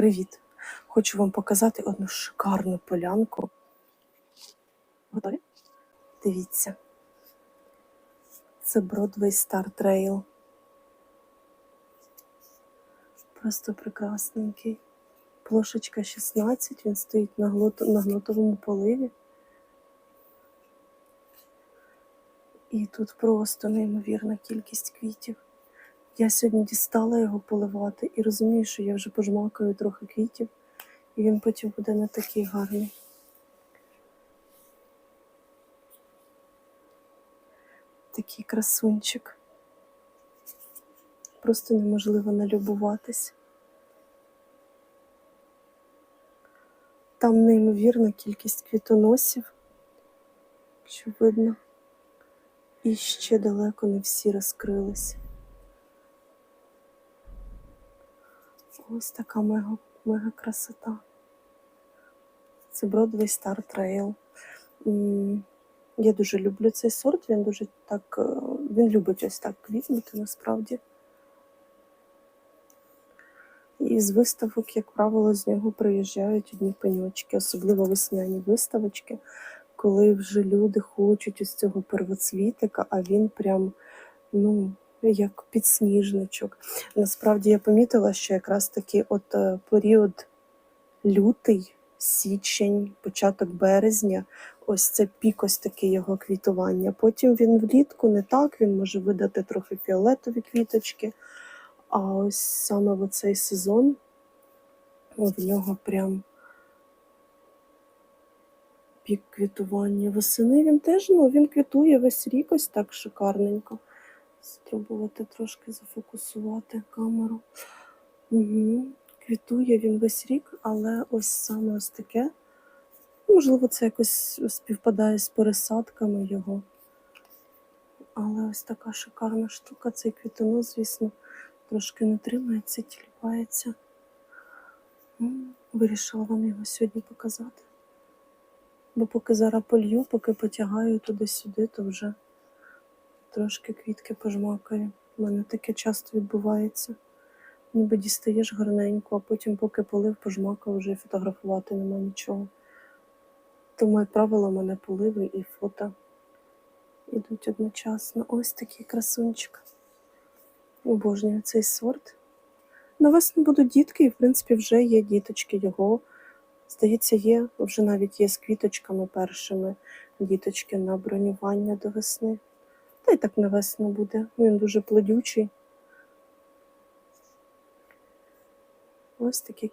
Привіт! Хочу вам показати одну шикарну полянку. Готові? Дивіться. Це Broadway Star Trail. Просто прекрасненький. Плошечка 16, він стоїть на, глот... на глотовому поливі. І тут просто неймовірна кількість квітів. Я сьогодні дістала його поливати і розумію, що я вже пожмакаю трохи квітів, і він потім буде не такий гарний. Такий красунчик. Просто неможливо налюбуватись. Там неймовірна кількість квітоносів, що видно, і ще далеко не всі розкрились. Ось така мега, мега красота. Це Broadway Star Trail. Я дуже люблю цей сорт, він дуже так. е, Він любить ось так квітнути насправді. І з виставок, як правило, з нього приїжджають одні пеньочки, особливо весняні виставочки, коли вже люди хочуть ось цього первоцвітика, а він прям, ну, як підсніжничок. Насправді я помітила, що якраз таки от е, період лютий, січень, початок березня, ось це пік ось такий його квітування. Потім він влітку не так, він може видати трохи фіолетові квіточки. А ось саме в цей сезон в нього прям пік квітування. Восени він теж ну, він квітує весь рік ось так шикарненько. Спробувати трошки зафокусувати камеру. Угу. Квітує він весь рік, але ось саме ось таке. Можливо, це якось співпадає з пересадками його. Але ось така шикарна штука, цей квітонос, звісно, трошки не тримається, тіліпається. Вирішила вам його сьогодні показати. Бо поки зараз полью, поки потягаю туди-сюди, то вже трошки квітки пожмакаю. У мене таке часто відбувається. Ніби дістаєш гарненько, а потім, поки полив, пожмакав, вже фотографувати нема нічого. Тому, як правило, мене поливи і фото ідуть одночасно. Ось такий красунчик. Обожнюю цей сорт. На весну будуть дітки, і в принципі вже є діточки його. Здається, є, вже навіть є з квіточками першими діточки на бронювання до весни. Та й так на весну буде. Він дуже плодючий. Ось такий